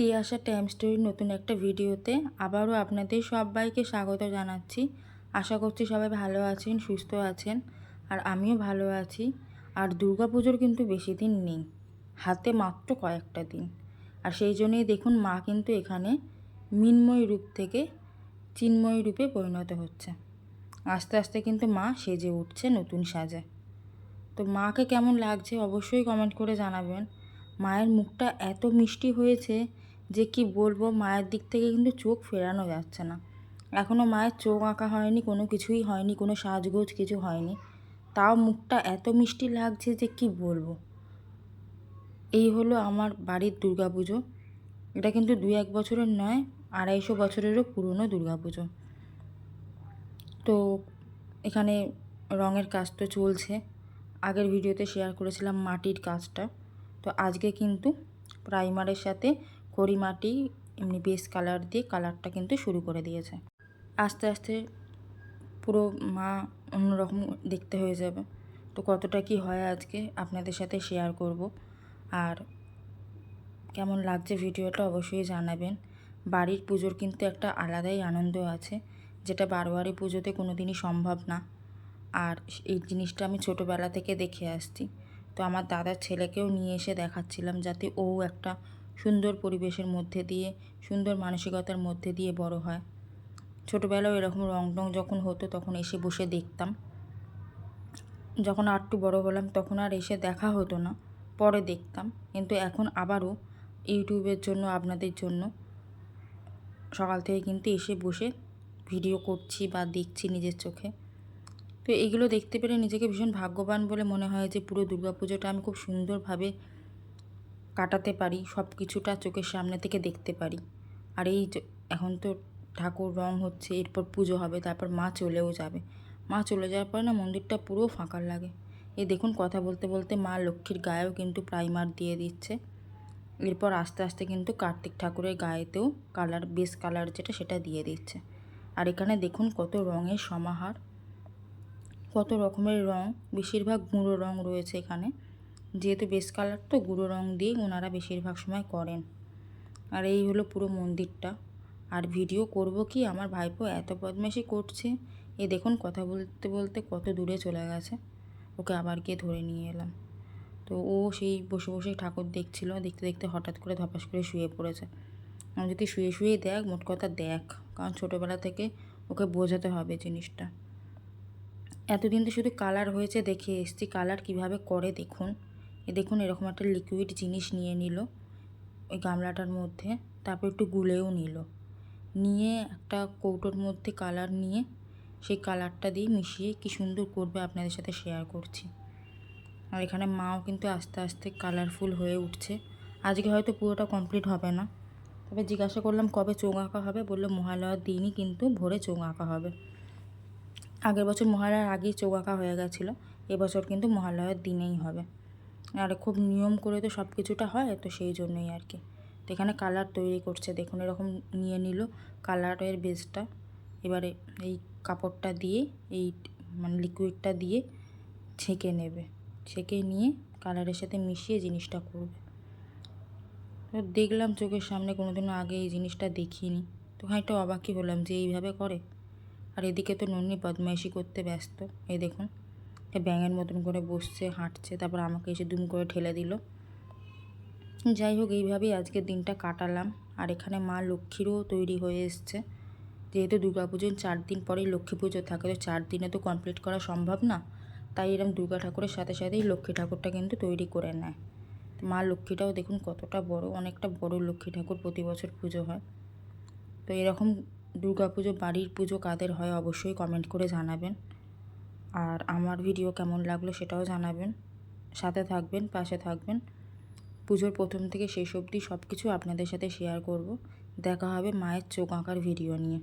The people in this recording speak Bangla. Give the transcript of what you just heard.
তিয়াশা টাইম স্টোরির নতুন একটা ভিডিওতে আবারও আপনাদের সবাইকে স্বাগত জানাচ্ছি। আশা করছি সবাই ভালো আছেন, সুস্থ আছেন আর আমিও ভালো আছি। আর দুর্গাপুজোর কিন্তু বেশি দিন নেই, হাতে মাত্র কয়েকটা দিন। আর সেই জন্যই দেখুন মা কিন্তু এখানে মিনময় রূপ থেকে চিন্ময় রূপে পরিণত হচ্ছে। আস্তে আস্তে কিন্তু মা সেজে উঠছে নতুন সাজে। তো মাকে কেমন লাগছে অবশ্যই কমেন্ট করে জানাবেন। মায়ের মুখটা এত মিষ্টি হয়েছে যে কি বলব, মায়ের দিক থেকে কিন্তু চোখ ফেরানো যাচ্ছে না। এখনও মায়ের চোখ আঁকা হয়নি, কোনো কিছুই হয়নি, কোনো সাজগোজ কিছু হয়নি। তাও মুখটা এত মিষ্টি লাগছে যে কি বলব। এই হলো আমার বাড়ির দুর্গাপুজো। এটা কিন্তু দুই এক বছরের নয়, আড়াইশো বছরেরও পুরনো দুর্গাপুজো। তো এখানে রঙের কাজ তো চলছে। আগের ভিডিওতে শেয়ার করেছিলাম মাটির কাজটা। তো আজকে কিন্তু প্রাইমারের সাথে মাটি, এমনি বেস কালার দিয়ে কালারটা কিন্তু শুরু করে দিয়েছে। আস্তে আস্তে পুরো মা অন্যরকম দেখতে হয়ে যাবে। তো কতটা কি হয় আজকে আপনাদের সাথে শেয়ার করব। আর কেমন লাগছে ভিডিওটা অবশ্যই জানাবেন। বাড়ির পুজোর কিন্তু একটা আলাদাই আনন্দ আছে, যেটা বারোয়ারি পুজোতে কোনো দিনই সম্ভব না। আর এই জিনিসটা আমি ছোটোবেলা থেকে দেখে আসছি। তো আমার দাদার ছেলেকেও নিয়ে এসে দেখাচ্ছিলাম যাতে ও একটা সুন্দর পরিবেশের মধ্যে দিয়ে, সুন্দর মানসিকতার মধ্যে দিয়ে বড় হয়। ছোটোবেলাও এরকম রং টং যখন হতো তখন এসে বসে দেখতাম। যখন আর একটু বড়ো হলাম তখন আর এসে দেখা হতো না, পরে দেখতাম। কিন্তু এখন আবারও ইউটিউবের জন্য, আপনাদের জন্য সকাল থেকে কিন্তু এসে বসে ভিডিও করছি বা দেখছি নিজের চোখে। তো এগুলো দেখতে পেরে নিজেকে ভীষণ ভাগ্যবান বলে মনে হয় যে পুরো পুজোটা আমি খুব সুন্দরভাবে কাটাতে পারি, সব কিছুটা চোখের সামনে থেকে দেখতে পারি। আর এই এখন তো ঠাকুর রং হচ্ছে, এরপর পুজো হবে, তারপর মা চলেও যাবে। মা চলে যাওয়ার পরে না মন্দিরটা পুরো ফাঁকা লাগে। এই দেখুন কথা বলতে বলতে মা লক্ষ্মীর গায়েও কিন্তু প্রাইমার দিয়ে দিচ্ছে। এরপর আস্তে আস্তে কিন্তু কার্তিক ঠাকুরের গায়েতেও কালার বেস কালার যেটা সেটা দিয়ে দিচ্ছে। আর এখানে দেখুন কত রঙের সমাহার। কত রকমের রং, বেশিরভাগ গুঁড়ো রং রয়েছে এখানে। যেহেতু বেস কালার তো, গুঁড়ো রং দিয়ে ওনারা বেশিরভাগ সময় করেন। আর এই হলো পুরো মন্দিরটা। আর ভিডিও করব কি? আমার ভাইপো এত বদমাশি করছে। এ দেখুন, কথা বলতে বলতে কত দূরে চলে গেছে। ওকে আবার গিয়ে ধরে নিয়ে এলাম। তো ও সেই বসে বসে ঠাকুর দেখছিল। দেখতে দেখতে হঠাৎ করে ধপাস করে শুয়ে পড়েছে। আমি যদি শুয়ে শুয়ে দেখ, মোট কথা দেখ। কারণ ছোটোবেলা থেকে ওকে বোঝাতে হবে জিনিসটা। এতদিন তো শুধু কালার হয়েছে দেখে এসছি। কালার কীভাবে করে দেখুন। এ দেখুন, এরকম একটা লিকুইড জিনিস নিয়ে নিল ওই গামলাটার মধ্যে, তারপর একটু গুলেও নিল। নিয়ে একটা কৌটোর মধ্যে কালার নিয়ে সেই কালারটা দিয়ে মিশিয়ে কি সুন্দর করবে আপনাদের সাথে শেয়ার করছি। আর এখানে মাও কিন্তু আস্তে আস্তে কালারফুল হয়ে উঠছে। আজকে হয়তো পুরোটা কমপ্লিট হবে না। তবে জিজ্ঞাসা করলাম কবে চোখ আঁকা হবে, বলল মহালয়ার দিনই কিন্তু ভোরে চোখ আঁকা হবে। আগের বছর মহালয়ার আগেই চোখ আঁকা হয়ে গেছিল, এবছর কিন্তু মহালয়ার দিনেই হবে। আর খুব নিয়ম করে তো সব কিছুটা হয়, তো সেই জন্যই আর কি। তো এখানে কালার তৈরি করছে, দেখুন এরকম নিয়ে নিল কালারের বেসটা এবারে এই কাপড়টা দিয়ে, এই মানে লিকুইডটা দিয়ে ছেঁকে নেবে। ছেঁকে নিয়ে কালারের সাথে মিশিয়ে জিনিসটা করবে। তো দেখলাম চোখের সামনে কোনোদিনও আগে এই জিনিসটা দেখিনি। তো খানিকটা অবাকই হলাম যে এইভাবে করে। আর এদিকে তো নন্নি বদমাইশি করতে ব্যস্ত, এই দেখুন। ব্যাঙের মতন করে বসছে, হাঁটছে, তারপর আমাকে এসে দুম করে ঠেলে দিল। যাই হোক, এইভাবেই আজকের দিনটা কাটালাম। আর এখানে মা লক্ষ্মীরও তৈরি হয়ে এসছে। যেহেতু দুর্গা পুজোর চার দিন পরেই লক্ষ্মী পুজো থাকে, তো চার দিনে তো কমপ্লিট করা সম্ভব না। তাই এরকম দুর্গা ঠাকুরের সাথে সাথেই লক্ষ্মী ঠাকুরটা কিন্তু তৈরি করে নেয়। মা লক্ষ্মীটাও দেখুন কতটা বড়, অনেকটা বড় লক্ষ্মী ঠাকুর প্রতি বছর পুজো হয়। তো এরকম দুর্গা পুজো, বাড়ির পুজো কাদের হয় অবশ্যই কমেন্ট করে জানাবেন। আর আমার ভিডিও কেমন লাগল সেটাও জানাবেন। সাথে থাকবেন, পাশে থাকবেন। পুজোর প্রথম থেকে শেষ অবধি সব কিছু আপনাদের সাথে শেয়ার করব। দেখা হবে মায়ের চোখ আঁকার ভিডিও নিয়ে।